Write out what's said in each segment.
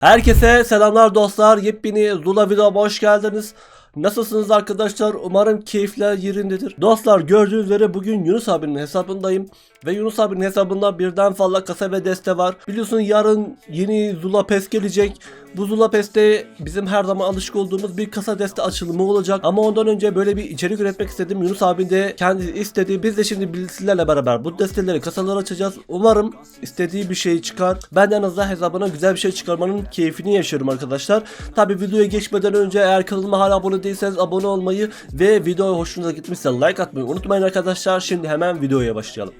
Herkese selamlar dostlar. Yepyeni Zula videoma hoş geldiniz. Nasılsınız arkadaşlar? Umarım keyifler yerindedir. Dostlar gördüğünüz üzere bugün Yunus abinin hesabındayım. Ve Yunus abinin hesabında birden fazla kasa ve deste var. Biliyorsun yarın yeni Zula Pes gelecek. Bu Zula Pes'te bizim her zaman alışık olduğumuz bir kasa deste açılımı olacak. Ama ondan önce böyle bir içerik üretmek istedim. Yunus abi de kendi istedi. Biz de şimdi bilgisayarla beraber bu desteleri kasaları açacağız. Umarım istediği bir şey çıkar. Ben en azından hesabına güzel bir şey çıkarmanın keyfini yaşıyorum arkadaşlar. Tabi videoya geçmeden önce eğer kanalıma hala abone değilseniz abone olmayı ve video hoşunuza gitmişse like atmayı unutmayın arkadaşlar. Şimdi hemen videoya başlayalım.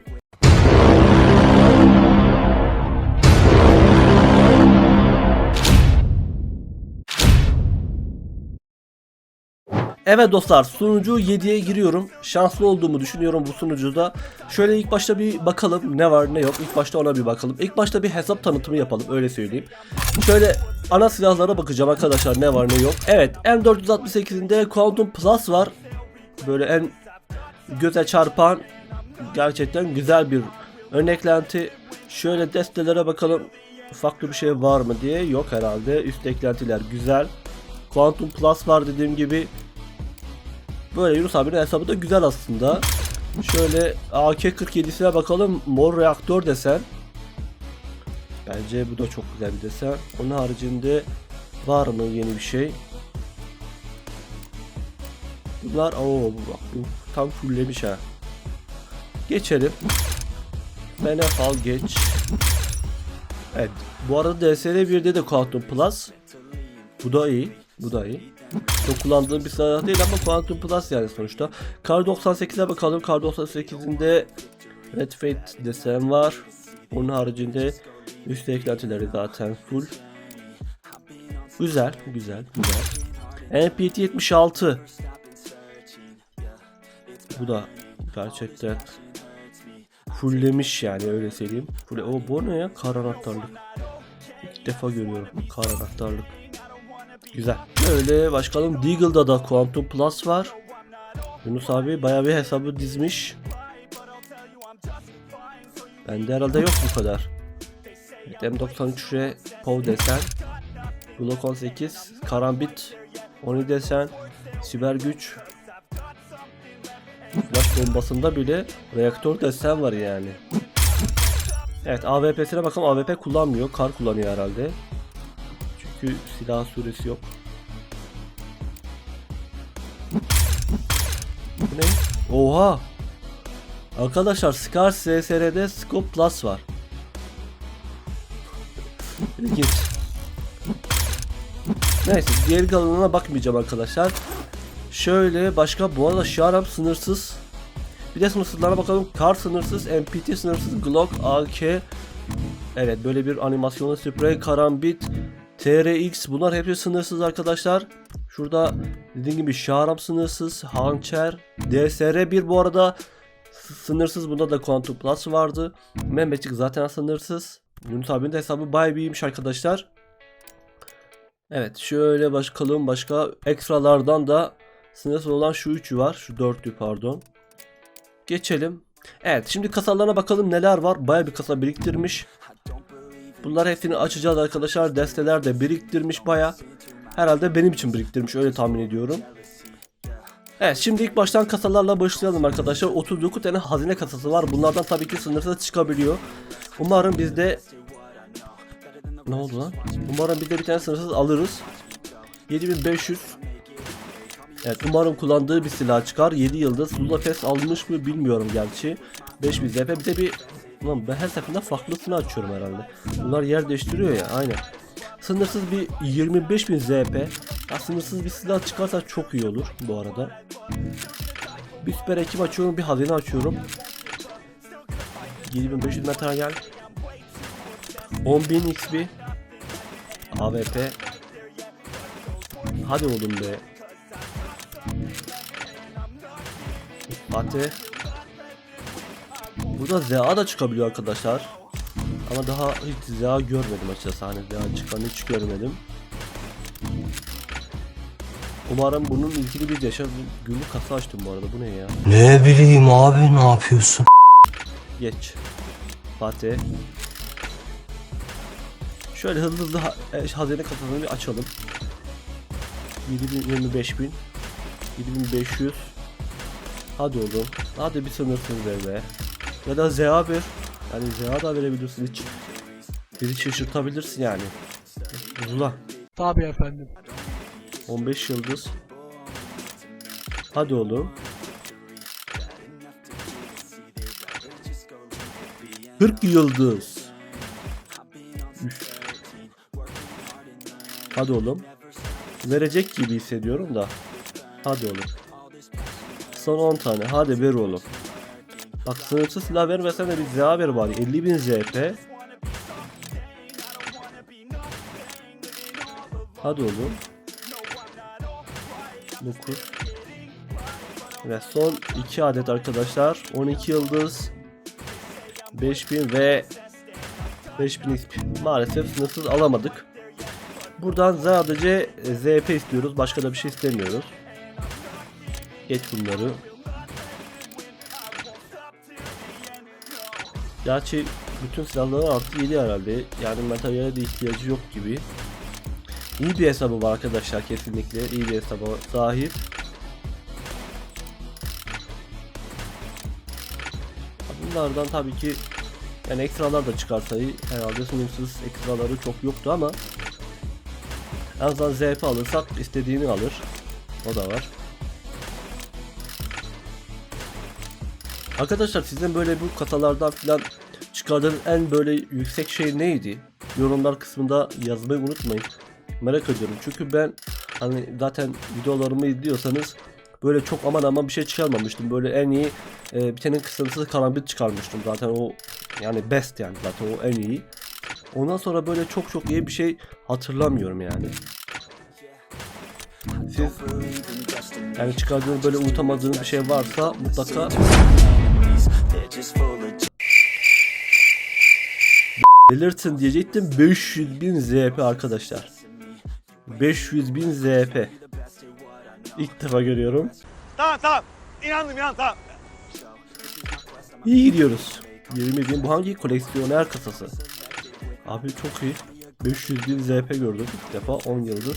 Evet dostlar sunucu 7'ye giriyorum. Şanslı olduğumu düşünüyorum bu sunucuda. Şöyle ilk başta bir bakalım ne var ne yok. İlk başta ona bir bakalım. İlk başta bir hesap tanıtımı yapalım öyle söyleyeyim. Şöyle ana silahlara bakacağım arkadaşlar ne var ne yok. Evet M468'inde Quantum Plus var. Böyle en göze çarpan gerçekten güzel bir örneklenti. Şöyle destelere bakalım. Farklı bir şey var mı diye yok herhalde. Üst eklentiler güzel. Quantum Plus var dediğim gibi. Böyle Yunus abinin hesabı da güzel aslında. Şöyle AK-47'sine bakalım. Mor reaktör desen. Bence bu da çok güzel bir desen. Onun haricinde var mı yeni bir şey? Bunlar o bak bu tam fulllemiş ha. Geçelim. Menef al geç. Evet. Bu arada DSR 1'de de Quantum Plus. Bu da iyi. Bu da iyi. Çok kullandığım bir silah değil ama Quantum Plus yani sonuçta. Kar 98'e bakalım. Kar 98'inde Red Fate desen var. Onun haricinde üst eklentileri zaten full. Güzel, güzel, güzel. NPT 76. Bu da gerçekten fulllemiş yani öyle söyleyeyim. Full o bu ne ya? Kar anahtarlık. İlk defa görüyorum kar anahtarlık. Güzel. Öyle başkalım Deagle'da da Quantum Plus var. Yunus abi bayağı bir hesabı dizmiş. Bende herhalde yok bu kadar. Evet, M93'e POV desen. Glock 18, Karambit, Oni desen, Siber güç. Flash bombasında bile reaktör desen var yani. Evet AWP'sine bakalım AWP kullanmıyor. Kar kullanıyor herhalde. Çünkü silah süresi yok. Bu ne? Oha! Arkadaşlar Scar SSR'de Scope Plus var. İlginç. Neyse diğer kalanına bakmayacağım arkadaşlar. Şöyle başka bu arada Şarap sınırsız. Bir de sınırsızlara bakalım. Kar sınırsız, MPT sınırsız, Glock, AK. Evet böyle bir animasyonlu sprey, karambit, TRX bunlar hepsi sınırsız arkadaşlar. Şurada dediğim gibi Şaram sınırsız, Hançer, DSR1 bu arada sınırsız bunda da Quantum Plus vardı. Mehmetçik zaten sınırsız. Yunus abinin de hesabı bayağı bir iyiymiş arkadaşlar. Evet şöyle bakalım başka ekstralardan da sınırsız olan şu üçü var. Şu dörtlü pardon. Geçelim. Evet şimdi kasalarına bakalım neler var. Bayağı bir kasa biriktirmiş. Bunlar hepsini açacağız arkadaşlar. Desteler de biriktirmiş baya. Herhalde benim için biriktirmiş öyle tahmin ediyorum. Evet şimdi ilk baştan kasalarla başlayalım arkadaşlar. 39 tane hazine kasası var. Bunlardan tabii ki sınırsız çıkabiliyor. Umarım bizde... Ne oldu lan? Umarım biz de bir tane sınırsız alırız. 7500 Evet umarım kullandığı bir silah çıkar. 7 yıldız. Lula Fest almış mı bilmiyorum gerçi. 5000 ZP bir de bir Ulan ben her seferinde farklısını açıyorum herhalde. Bunlar yer değiştiriyor ya aynen. Sınırsız bir 25.000 ZP. Ya sınırsız bir silah çıkarsa çok iyi olur bu arada. Bir süper ekip açıyorum bir hazine açıyorum. 7500 materyal. 10.000 XP. AWP. Hadi oğlum be. Fatih. Burada ZA da çıkabiliyor arkadaşlar. Ama daha hiç ZA görmedim açıkçası. Hani ZA çıkan hiç görmedim. Umarım bunun ilgili bir yaşam günlük kasa açtım bu arada. Bu ne ya? Ne bileyim abi ne yapıyorsun? Geç. Fatih. Şöyle hızlı hızlı ha- e, hazine kasasını bir açalım. 7000 25000 7500 Hadi oğlum. Hadi bir sınırsız ver be. Ya da ZA ver. Yani ZA da verebilirsin hiç. Bizi şaşırtabilirsin yani. Zula. Tabii efendim. 15 yıldız. Hadi oğlum. 40 yıldız. Üf. Hadi oğlum. Verecek gibi hissediyorum da. Hadi oğlum. Son 10 tane. Hadi ver oğlum. Bak sınırsız silah vermesen de bir ZA ver bari. 50.000 ZP. Hadi oğlum. 9 Ve son 2 adet arkadaşlar. 12 yıldız 5000 ve 5000 XP maalesef sınırsız alamadık. Buradan sadece e, ZP istiyoruz. Başka da bir şey istemiyoruz. Geç bunları Gerçi bütün silahların artı 7 herhalde yani materyale de ihtiyacı yok gibi İyi bir hesabı var arkadaşlar kesinlikle. iyi bir hesaba sahip. Bunlardan tabii ki yani ekstralar da çıkarsa iyi. herhalde sınırsız ekstraları çok yoktu ama en azından ZP alırsak istediğini alır. O da var. Arkadaşlar sizin böyle bu kasalardan filan çıkardığınız en böyle yüksek şey neydi? Yorumlar kısmında yazmayı unutmayın merak ediyorum. Çünkü ben hani zaten videolarımı izliyorsanız böyle çok aman aman bir şey çıkarmamıştım. Böyle en iyi e, bir tane kısıntısı karambit çıkarmıştım. Zaten o yani best yani zaten o en iyi. Ondan sonra böyle çok çok iyi bir şey hatırlamıyorum yani. Siz yani çıkardığınız böyle unutamadığınız bir şey varsa mutlaka belirtin diyecektim 500 bin ZP arkadaşlar. 500 bin ZP. İlk defa görüyorum. Tamam tamam. İnandım inandım tamam. İyi gidiyoruz. 20 bin. Bu hangi koleksiyoner kasası? Abi çok iyi. 500 bin ZP gördüm ilk defa 10 yıldır.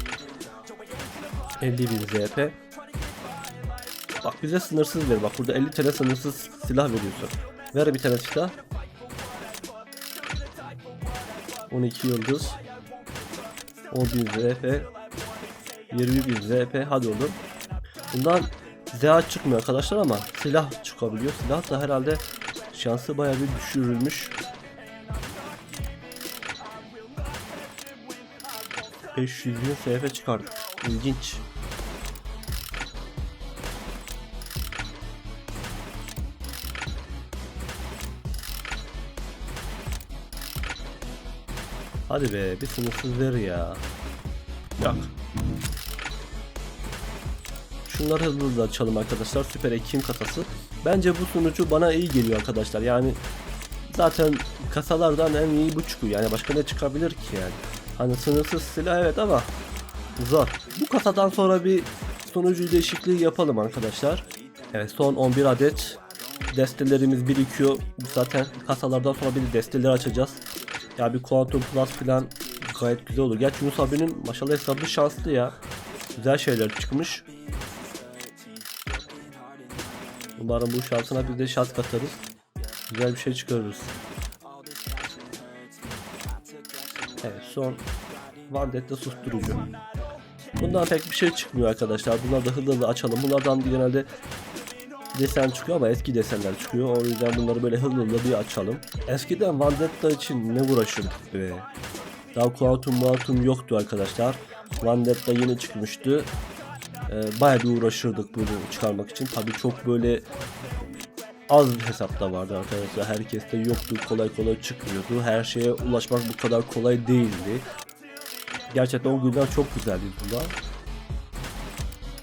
50 bin ZP. Bak bize sınırsız ver. Bak burada 50 tane sınırsız silah veriyorsun. Ver bir tane silah. 12 yıldız. 10 bin ZP. 20 bin ZP. Hadi oğlum. Bundan ZA çıkmıyor arkadaşlar ama silah çıkabiliyor. Silah da herhalde şansı bayağı bir düşürülmüş. 500 bin SF çıkardık. İlginç. Hadi be bir sınırsız ver ya. Yok. Şunları hızlı hızlı açalım arkadaşlar. Süper Ekim kasası. Bence bu sunucu bana iyi geliyor arkadaşlar. Yani zaten kasalardan en iyi bu çıkıyor. Yani başka ne çıkabilir ki yani? Hani sınırsız silah evet ama zor. Bu kasadan sonra bir sunucu değişikliği yapalım arkadaşlar. Evet son 11 adet destelerimiz birikiyor. Zaten kasalardan sonra bir de desteleri açacağız. Ya bir Quantum Plus falan gayet güzel olur. Gerçi Yunus abinin maşallah hesabı şanslı ya. Güzel şeyler çıkmış. Umarım bu şansına biz de şans katarız. Güzel bir şey çıkarırız. Evet son Vandetta susturucu. Bundan pek bir şey çıkmıyor arkadaşlar. Bunları da hızlı hızlı açalım. Bunlardan genelde desen çıkıyor ama eski desenler çıkıyor. O yüzden bunları böyle hızlı hızlı bir açalım. Eskiden Vendetta için ne uğraşırdık be. Daha Quantum Quantum yoktu arkadaşlar. Vendetta yeni çıkmıştı. Ee, bayağı bir uğraşırdık bunu çıkarmak için. Tabii çok böyle az hesapta vardı arkadaşlar. Herkeste yoktu. Kolay kolay çıkmıyordu. Her şeye ulaşmak bu kadar kolay değildi. Gerçekten o günler çok güzeldi bunlar.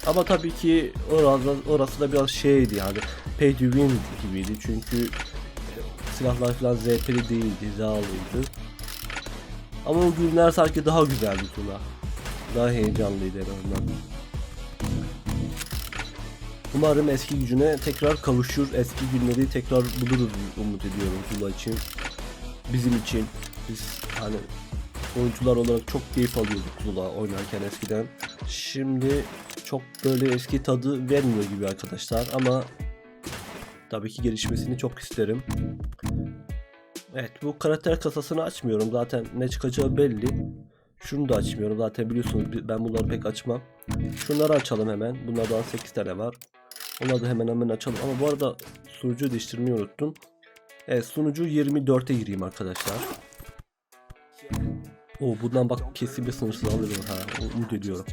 Ama tabii ki orası, orası da biraz şeydi yani pay to win gibiydi çünkü silahlar falan ZP'li değildi, zağlıydı. Ama o günler sanki daha güzeldi Tuna. Daha heyecanlıydı en azından. Umarım eski gücüne tekrar kavuşur, eski günleri tekrar buluruz umut ediyorum Tuna için. Bizim için. Biz hani oyuncular olarak çok keyif alıyorduk Zula oynarken eskiden. Şimdi çok böyle eski tadı vermiyor gibi arkadaşlar ama tabii ki gelişmesini çok isterim. Evet bu karakter kasasını açmıyorum zaten ne çıkacağı belli. Şunu da açmıyorum zaten biliyorsunuz bi- ben bunları pek açmam. Şunları açalım hemen. Bunlardan 8 tane var. Onları da hemen hemen açalım. Ama bu arada sunucu değiştirmeyi unuttum. Evet sunucu 24'e gireyim arkadaşlar. O bundan bak kesin bir sınırsız alırım ha. Umut ediyorum.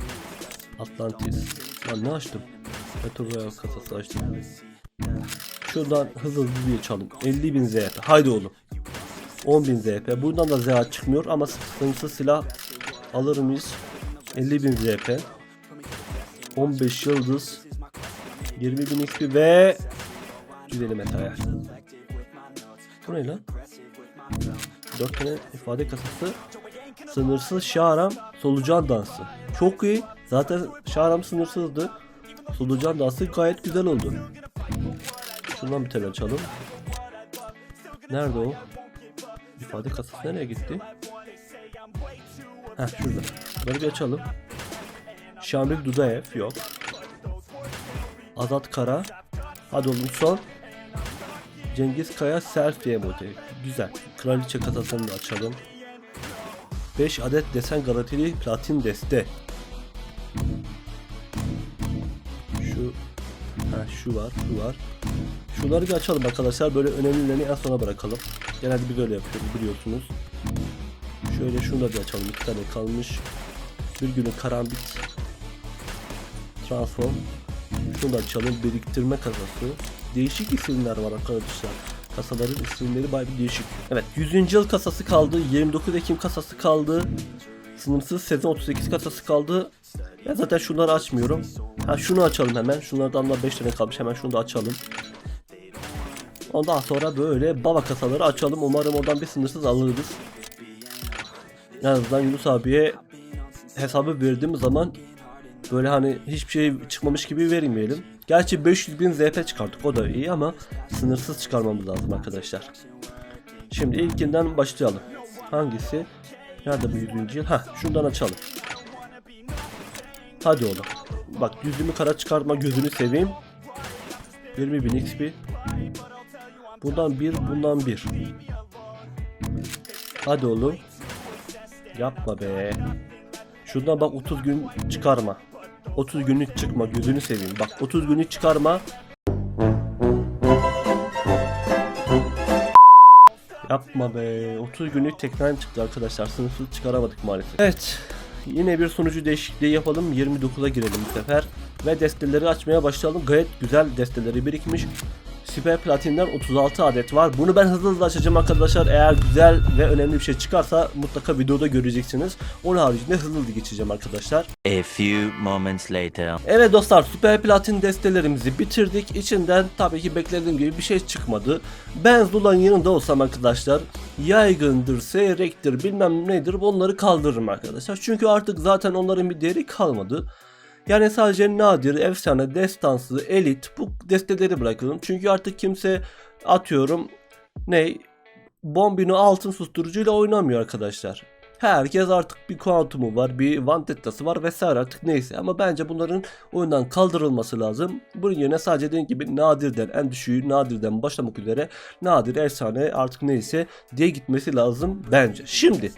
Atlantis. Lan ne açtım? Battle kasası açtım. Şuradan hızlı hızlı bir açalım. 50.000 ZP. Haydi oğlum. 10.000 ZP. Buradan da ZA çıkmıyor ama sınırsız silah alır mıyız? 50.000 ZP. 15 yıldız. 20.000 XP ve gidelim metaya. Bu ne lan? 4 tane ifade kasası. Sınırsız şaram solucan dansı. Çok iyi. Zaten şaram sınırsızdı. Solucan dansı gayet güzel oldu. Şundan bir tane açalım. Nerede o? İfade kasası nereye gitti? Heh şurada. Bunları bir açalım. Şamil Dudaev yok. Azat Kara. Hadi oğlum son. Cengiz Kaya selfie emoji. Güzel. Kraliçe kasasını da açalım. 5 adet desen garantili platin deste. Şu ha şu var, şu var. Şunları bir açalım arkadaşlar. Böyle önemlilerini en sona bırakalım. Genelde biz öyle yapıyoruz biliyorsunuz. Şöyle şunu da bir açalım. İki tane kalmış. Bir günün karambit. Transform. Şunu da açalım. Biriktirme kasası. Değişik isimler var arkadaşlar. Kasaların isimleri bayağı bir değişik. Evet 100. yıl kasası kaldı. 29 Ekim kasası kaldı. Sınırsız sezon 38 kasası kaldı. Ya zaten şunları açmıyorum. Ha şunu açalım hemen. Şunlardan da 5 tane kalmış. Hemen şunu da açalım. Ondan sonra böyle baba kasaları açalım. Umarım oradan bir sınırsız alırız. En azından Yunus abiye hesabı verdiğimiz zaman böyle hani hiçbir şey çıkmamış gibi vermeyelim. Gerçi 500 bin ZP çıkarttık o da iyi ama sınırsız çıkarmamız lazım arkadaşlar. Şimdi ilkinden başlayalım. Hangisi? Nerede bu 100. yıl? Hah şundan açalım. Hadi oğlum. Bak yüzümü kara çıkartma gözünü seveyim. 20 bin XP. Bundan bir, bundan bir. Hadi oğlum. Yapma be. Şuradan bak 30 gün çıkarma. 30 günlük çıkma gözünü seveyim. Bak 30 günlük çıkarma. Yapma be. 30 günlük tekrar çıktı arkadaşlar. Sınırsız çıkaramadık maalesef. Evet. Yine bir sunucu değişikliği yapalım. 29'a girelim bu sefer. Ve desteleri açmaya başlayalım. Gayet güzel desteleri birikmiş. Süper Platin'den 36 adet var. Bunu ben hızlı hızlı açacağım arkadaşlar. Eğer güzel ve önemli bir şey çıkarsa mutlaka videoda göreceksiniz. Onun haricinde hızlı hızlı geçeceğim arkadaşlar. A few moments later. Evet dostlar süper platin destelerimizi bitirdik. İçinden tabii ki beklediğim gibi bir şey çıkmadı. Ben Zula'nın yanında olsam arkadaşlar yaygındır, seyrektir bilmem nedir onları kaldırırım arkadaşlar. Çünkü artık zaten onların bir değeri kalmadı. Yani sadece nadir, efsane, destansı, elit bu desteleri bırakalım. Çünkü artık kimse atıyorum ne bombino altın susturucuyla oynamıyor arkadaşlar. Herkes artık bir kuantumu var, bir vantettası var vesaire artık neyse. Ama bence bunların oyundan kaldırılması lazım. Bunun yerine sadece dediğim gibi nadirden en düşüğü nadirden başlamak üzere nadir, efsane artık neyse diye gitmesi lazım bence. Şimdi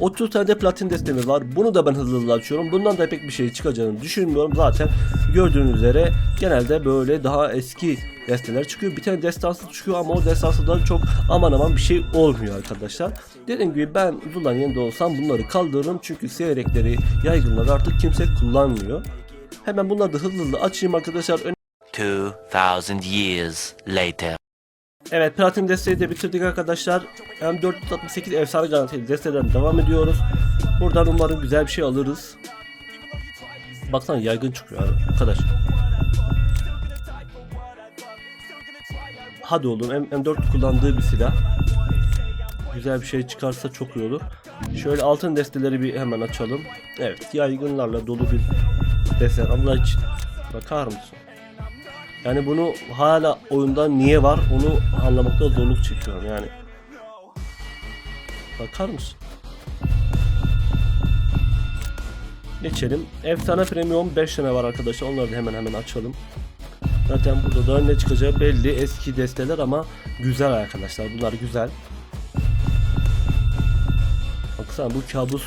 30 tane de platin destemiz var. Bunu da ben hızlı hızlı açıyorum. Bundan da pek bir şey çıkacağını düşünmüyorum. Zaten gördüğünüz üzere genelde böyle daha eski desteler çıkıyor. Bir tane destansı çıkıyor ama o destansıdan çok aman aman bir şey olmuyor arkadaşlar. Dediğim gibi ben Zula'nın yanında olsam bunları kaldırırım. Çünkü seyrekleri, yaygınları artık kimse kullanmıyor. Hemen bunları da hızlı hızlı açayım arkadaşlar. 2000 years later. Evet platin desteği de bitirdik arkadaşlar. M468 efsane garantili destelerden devam ediyoruz. Buradan umarım güzel bir şey alırız. Baksana yaygın çıkıyor arkadaş. Hadi oğlum M- M4 kullandığı bir silah. Güzel bir şey çıkarsa çok iyi olur. Şöyle altın desteleri bir hemen açalım. Evet yaygınlarla dolu bir deste. Allah için. Bakar mısın? Yani bunu hala oyunda niye var onu anlamakta zorluk çekiyorum yani. Bakar mısın? Geçelim. Efsane Premium 5 tane var arkadaşlar. Onları da hemen hemen açalım. Zaten burada da ne çıkacağı belli. Eski desteler ama güzel arkadaşlar. Bunlar güzel. Baksana bu kabus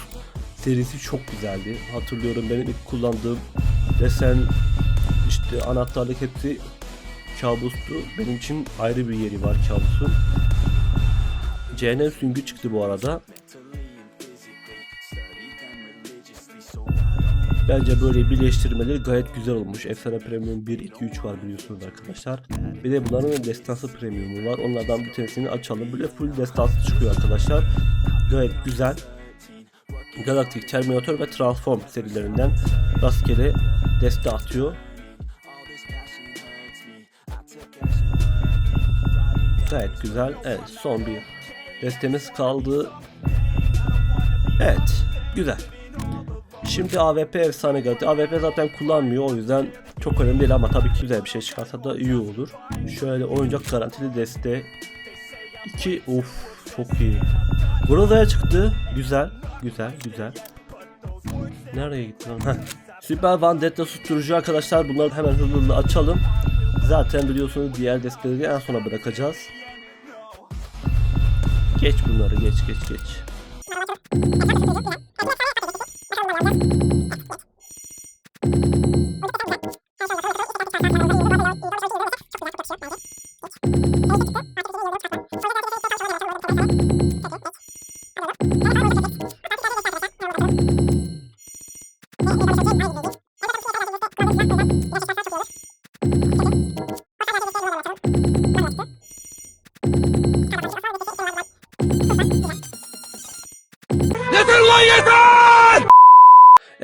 serisi çok güzeldi. Hatırlıyorum benim ilk kullandığım desen işte anahtarlık hepsi kabustu. Benim için ayrı bir yeri var kabusun. Cehennem süngü çıktı bu arada. Bence böyle birleştirmeleri gayet güzel olmuş. Efsane Premium 1, 2, 3 var biliyorsunuz arkadaşlar. Bir de bunların destansı premiumu var. Onlardan bir tanesini açalım. Böyle full destansı çıkıyor arkadaşlar. Gayet güzel. Galactic, Terminator ve Transform serilerinden rastgele deste atıyor. Gayet güzel. Evet son bir destemiz kaldı. Evet güzel. Şimdi AWP efsane geldi. AWP zaten kullanmıyor o yüzden çok önemli değil ama tabii ki güzel bir şey çıkarsa da iyi olur. Şöyle oyuncak garantili deste. 2 of çok iyi. Groza'ya çıktı. Güzel. Güzel güzel. Nereye gitti lan? Süper Vendetta susturucu arkadaşlar. Bunları hemen hızlı hızlı açalım. Zaten biliyorsunuz diğer desteleri en sona bırakacağız. Geç bunları geç geç geç.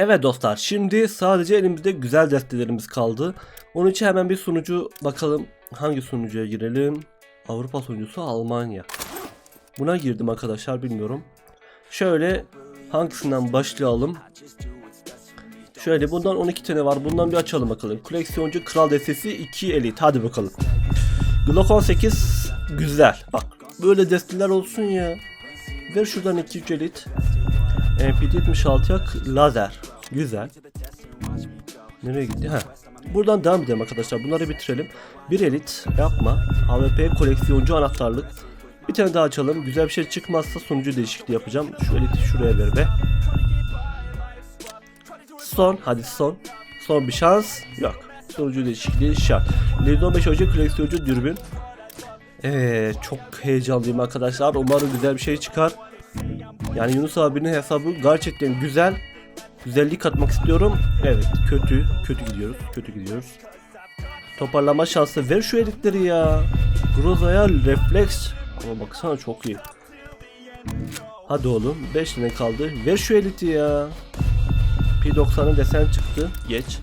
Evet dostlar şimdi sadece elimizde güzel destelerimiz kaldı. Onun için hemen bir sunucu bakalım hangi sunucuya girelim. Avrupa sunucusu Almanya. Buna girdim arkadaşlar bilmiyorum. Şöyle hangisinden başlayalım? Şöyle bundan 12 tane var. Bundan bir açalım bakalım. Koleksiyoncu Kral Destesi 2 Elite. Hadi bakalım. Glock 18 güzel. Bak böyle desteler olsun ya. Ver şuradan 2 3 Elite. MP76 yak lazer. Güzel. Nereye gitti? Ha. Buradan devam edelim arkadaşlar. Bunları bitirelim. Bir elit yapma. AWP koleksiyoncu anahtarlık. Bir tane daha açalım. Güzel bir şey çıkmazsa sunucu değişikliği yapacağım. Şu eliti şuraya ver be. Son. Hadi son. Son bir şans. Yok. Sunucu değişikliği şart. Legion 5 Ocak koleksiyoncu dürbün. Evet, çok heyecanlıyım arkadaşlar. Umarım güzel bir şey çıkar. Yani Yunus abinin hesabı gerçekten güzel. Güzellik katmak istiyorum. Evet kötü. Kötü gidiyoruz. Kötü gidiyoruz. Toparlama şansı. Ver şu elitleri ya. Groza'ya refleks. Ama baksana çok iyi. Hadi oğlum. 5 tane kaldı. Ver şu eliti ya. P90'ın desen çıktı. Geç.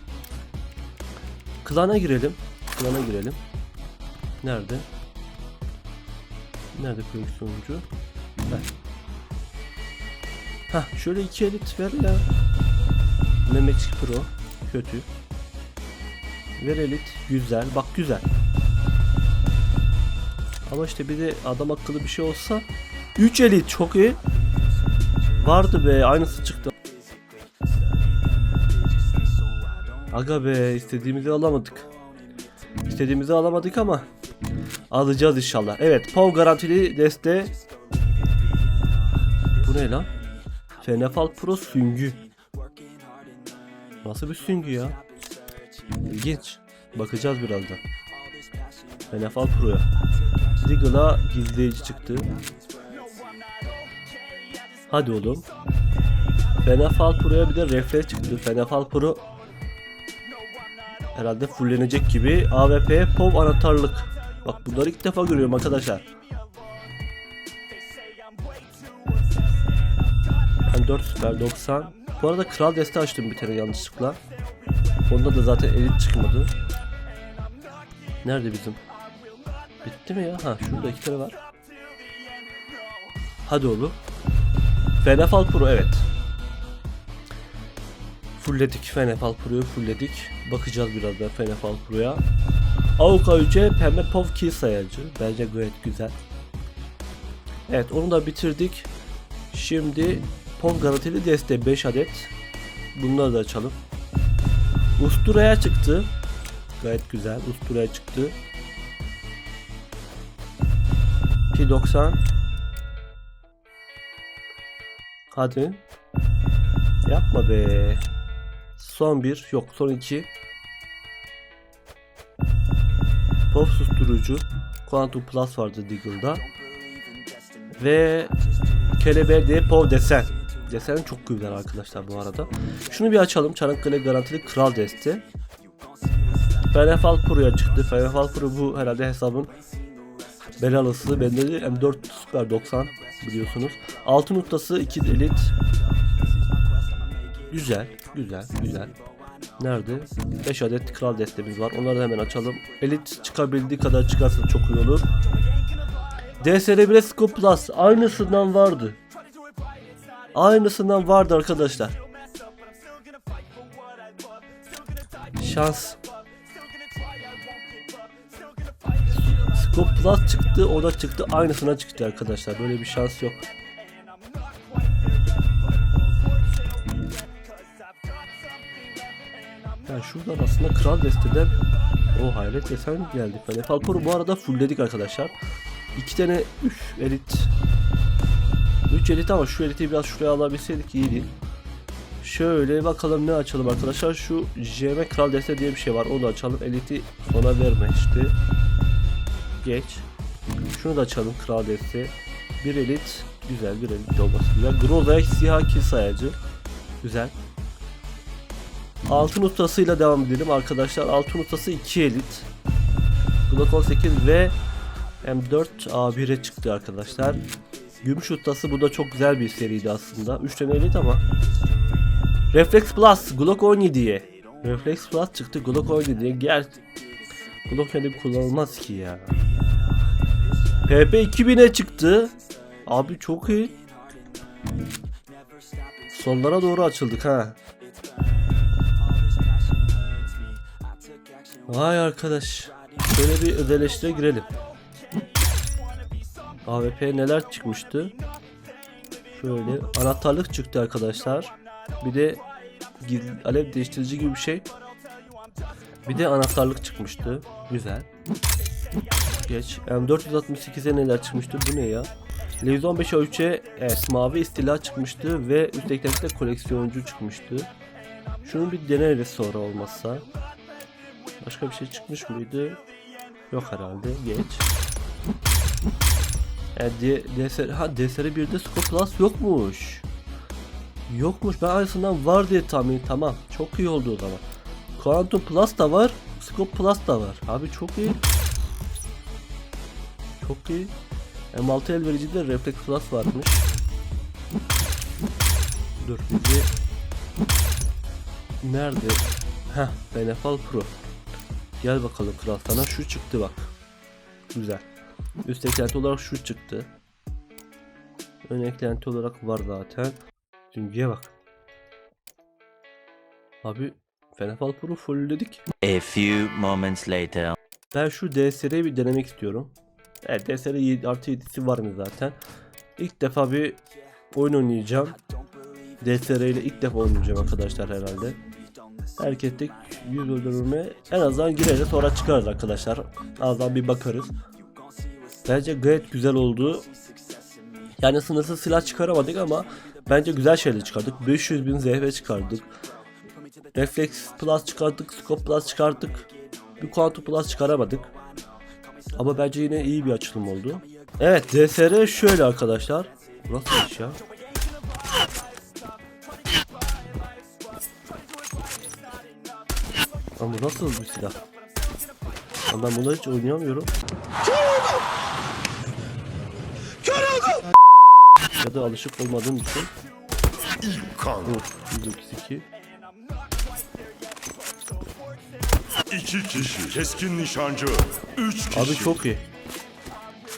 Klana girelim. Klana girelim. Nerede? Nerede koleksiyoncu? Heh. Hah şöyle iki elit ver ya. Mehmet Pro kötü. Ver elit güzel. Bak güzel. Ama işte bir de adam akıllı bir şey olsa 3 elit çok iyi. Vardı be aynısı çıktı. Aga be istediğimizi alamadık. İstediğimizi alamadık ama alacağız inşallah. Evet POV garantili deste. Bu ne lan? Fenefal Pro süngü. Nasıl bir süngü ya? İlginç. Bakacağız birazdan. Fenefal Pro'ya. Diggle'a gizleyici çıktı. Hadi oğlum. Fenefal Pro'ya bir de refleks çıktı. Fenefal Pro herhalde fullenecek gibi. AWP POV anahtarlık. Bak bunları ilk defa görüyorum arkadaşlar. Ben 4 süper 90. Bu arada kral deste açtım bir kere yanlışlıkla. Onda da zaten elit çıkmadı. Nerede bizim? Bitti mi ya? Ha şurada iki tane var. Hadi oğlum. Fenefal Pro evet. Fullledik Fenefal Pro'yu fullledik. Bakacağız birazdan Fenefal Pro'ya. Avuka Yüce Pembe Pov Key sayacı. Bence gayet güzel. Evet onu da bitirdik. Şimdi POV garantili deste 5 adet. Bunları da açalım. Ustura'ya çıktı. Gayet güzel. Ustura'ya çıktı. P90 Hadi. Yapma be. Son bir. Yok son iki. Pop susturucu. Quantum Plus vardı Deagle'da. Ve Kelebeğe de Pov desen. Desen çok güzel arkadaşlar bu arada. Şunu bir açalım. Çanakkale garantili kral desti. Fenefal Pro'ya çıktı. Fenefal Pro bu herhalde hesabın belalısı. Bende de M4 Super 90 biliyorsunuz. Altın ustası 2 elit. Güzel, güzel, güzel. Nerede? 5 adet kral destemiz var. Onları da hemen açalım. Elit çıkabildiği kadar çıkarsa çok iyi olur. DSR1 Scope Plus aynısından vardı. Aynısından vardı arkadaşlar. Şans. Scope Plus çıktı, o da çıktı, aynısına çıktı arkadaşlar. Böyle bir şans yok. Yani şuradan aslında kral desteden o hayret desen geldi. Fenefal Pro bu arada fullledik arkadaşlar. İki tane üf elit. Üç elit ama şu eliti biraz şuraya alabilseydik iyiydi. Şöyle bakalım ne açalım arkadaşlar. Şu JM Kral Deste diye bir şey var. Onu açalım. Eliti ona verme işte. Geç. Şunu da açalım Kral Deste. Bir elit. Güzel bir elit olması güzel. Groza'ya siyah kill sayacı. Güzel. Altın ustasıyla devam edelim arkadaşlar. Altın ustası 2 elit. Glock 18 ve M4 A1'e çıktı arkadaşlar. Gümüş ustası bu da çok güzel bir seriydi aslında. 3 tane elit ama. Reflex Plus Glock 17'ye. Reflex Plus çıktı Glock 17'ye. Gel. Glock 17 kullanılmaz ki ya. PP 2000'e çıktı. Abi çok iyi. Sonlara doğru açıldık ha. Vay arkadaş. Şöyle bir ödeleştire girelim. AWP neler çıkmıştı? Şöyle anahtarlık çıktı arkadaşlar. Bir de alev değiştirici gibi bir şey. Bir de anahtarlık çıkmıştı. Güzel. Geç. M468'e neler çıkmıştı? Bu ne ya? Leviz 15 3'e evet, mavi istila çıkmıştı ve üsttekinden de koleksiyoncu çıkmıştı. Şunu bir deneriz sonra olmazsa. Başka bir şey çıkmış mıydı? Yok herhalde. Geç. Yani D- DSR, ha DSR 1'de Scope Plus yokmuş. Yokmuş. Ben aynısından var diye tahmin. Tamam. Çok iyi oldu o zaman. Quantum Plus da var. Scope Plus da var. Abi çok iyi. Çok iyi. M6 el verici de Reflex Plus varmış. Dur bizi Nerede? Heh, Benefal Pro. Gel bakalım kral sana şu çıktı bak. Güzel. Üst eklenti olarak şu çıktı. Ön eklenti olarak var zaten. Düngüye bak. Abi Fenefal Pro fullledik. A few moments later. Ben şu DSR'yi bir denemek istiyorum. Evet DSR 7 artı 7'si var mı zaten. İlk defa bir oyun oynayacağım. DSR ile ilk defa oynayacağım arkadaşlar herhalde. Herkes tek 100 öldürme en azından gireriz sonra çıkarız arkadaşlar. Azdan bir bakarız. Bence gayet güzel oldu. Yani sınırsız silah çıkaramadık ama bence güzel şeyler çıkardık. 500 bin ZF çıkardık. Reflex Plus çıkardık, Scope Plus çıkardık. Bir Quantum Plus çıkaramadık. Ama bence yine iyi bir açılım oldu. Evet DSR şöyle arkadaşlar. Bu Nasıl iş ya? Ama nasıl bir silah? Ben bunları hiç oynayamıyorum. Ya da alışık olmadığım için. Kan. Uf, 132. İki kişi. Keskin nişancı. Üç kişi. Abi çok iyi.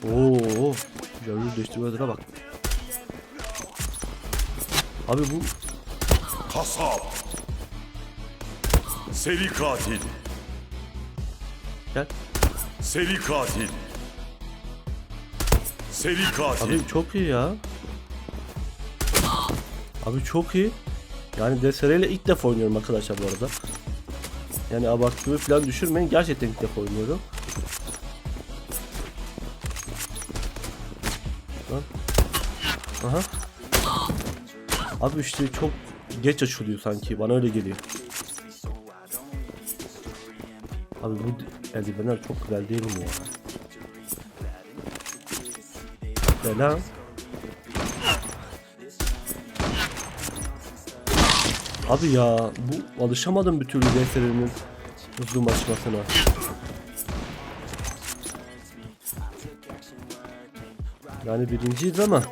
Oo, görünür değiştirmelere bak. Abi bu Kasap. Seri katil. gel. Seri katil. Seri katil. Abi çok iyi ya. Abi çok iyi. Yani DSR ile ilk defa oynuyorum arkadaşlar bu arada. Yani abartımı falan düşürmeyin. Gerçekten ilk defa oynuyorum. Aha. Abi işte çok geç açılıyor sanki. Bana öyle geliyor. Abi bu eldivenler çok güzel değil mi ya? Selam. Abi ya bu alışamadım bir türlü DSR'nin hızlı açmasına. Yani birinciyiz ama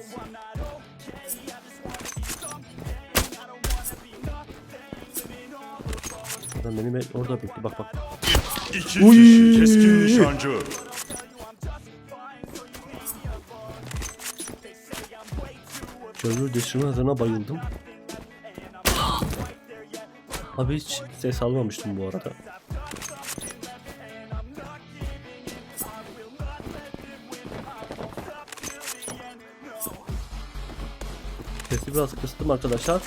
Lan beni be- orada bekle bak bak. İki Uy. kişi. Keskin nişancı. Server düşürme hızına bayıldım. Abi hiç ses almamıştım bu arada. Sesi biraz kıstım arkadaşlar.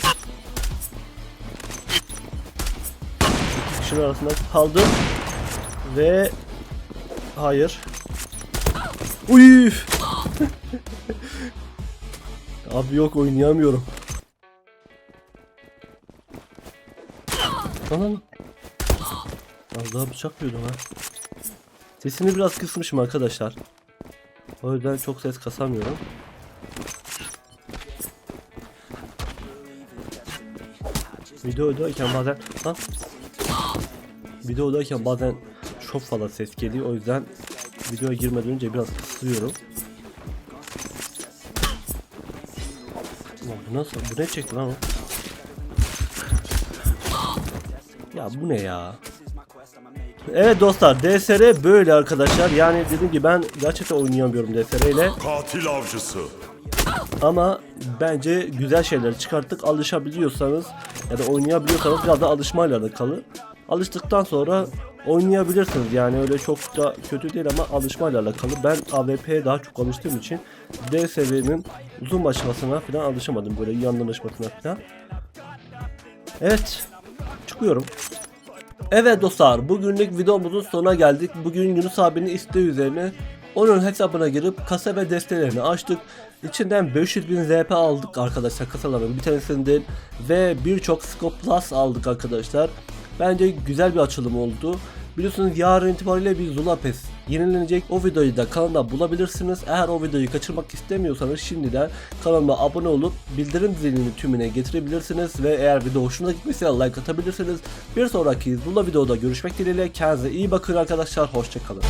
İki kişinin arasında kaldım. Ve... Hayır. Uyuuf. Abi yok oynayamıyorum. Lan Az daha bıçak yiyordum ha. Sesini biraz kısmışım arkadaşlar. O yüzden çok ses kasamıyorum. Videodayken bazen lan Videodayken bazen çok fazla ses geliyor o yüzden videoya girmeden önce biraz kısıyorum. Bu nasıl? Bu ne çekti lan o? Ya bu ne ya? Evet dostlar DSR böyle arkadaşlar. Yani dediğim gibi ben gerçekten oynayamıyorum DSR ile. Katil avcısı. Ama bence güzel şeyler çıkarttık. Alışabiliyorsanız ya da oynayabiliyorsanız biraz da alışmayla da kalın. Alıştıktan sonra oynayabilirsiniz. Yani öyle çok da kötü değil ama alışmayla alakalı. Ben AWP'ye daha çok alıştığım için D seviyenin uzun başlamasına falan alışamadım. Böyle yandanışmasına falan. Evet. Çıkıyorum. Evet dostlar bugünlük videomuzun sonuna geldik. Bugün Yunus abinin isteği üzerine onun hesabına girip kasa ve destelerini açtık. İçinden 500 bin ZP aldık arkadaşlar kasaların bir tanesinden ve birçok Scope Plus aldık arkadaşlar. Bence güzel bir açılım oldu. Biliyorsunuz yarın itibariyle bir Zula Pass yenilenecek. O videoyu da kanalda bulabilirsiniz. Eğer o videoyu kaçırmak istemiyorsanız şimdiden kanalıma abone olup bildirim zilini tümüne getirebilirsiniz. Ve eğer video hoşunuza gitmişse like atabilirsiniz. Bir sonraki Zula videoda görüşmek dileğiyle. Kendinize iyi bakın arkadaşlar. Hoşçakalın.